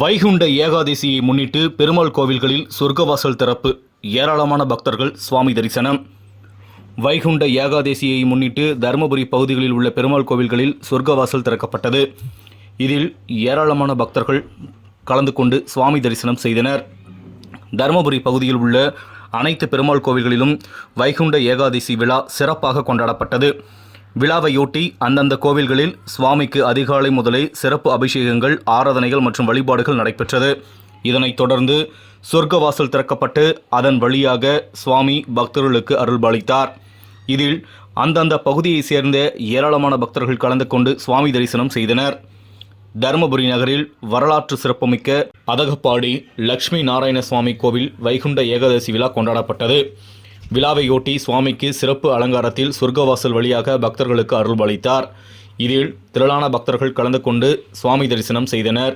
வைகுண்ட ஏகாதசியை முன்னிட்டு பெருமாள் கோவில்களில் சொர்க்கவாசல் திறப்பு. ஏராளமான பக்தர்கள் சுவாமி தரிசனம். வைகுண்ட ஏகாதசியை முன்னிட்டு தருமபுரி பகுதிகளில் உள்ள பெருமாள் கோவில்களில் சொர்க்கவாசல் திறக்கப்பட்டது. இதில் ஏராளமான பக்தர்கள் கலந்து கொண்டு சுவாமி தரிசனம் செய்தனர். தருமபுரி பகுதியில் உள்ள அனைத்து பெருமாள் கோவில்களிலும் வைகுண்ட ஏகாதசி விழா சிறப்பாக கொண்டாடப்பட்டது. விழாவையொட்டி அந்தந்த கோவில்களில் சுவாமிக்கு அதிகாலை முதலே சிறப்பு அபிஷேகங்கள் ஆராதனைகள் மற்றும் வழிபாடுகள் நடைபெற்றது. இதனைத் தொடர்ந்து சொர்க்கவாசல் திறக்கப்பட்டு அதன் வழியாக சுவாமி பக்தர்களுக்கு அருள்பாலித்தார். இதில் அந்தந்த பகுதியைச் சேர்ந்த ஏராளமான பக்தர்கள் கலந்து கொண்டு சுவாமி தரிசனம் செய்தனர். தருமபுரி நகரில் வரலாற்று சிறப்புமிக்க அதகப்பாடி லக்ஷ்மி நாராயண சுவாமி கோவில் வைகுண்ட ஏகாதசி விழா கொண்டாடப்பட்டது. விழாவையொட்டி சுவாமிக்கு சிறப்பு அலங்காரத்தில் சொர்க்கவாசல் வழியாக பக்தர்களுக்கு அருள்பாலித்தார் இதில் திரளான பக்தர்கள் கலந்து கொண்டு சுவாமி தரிசனம் செய்தனர்.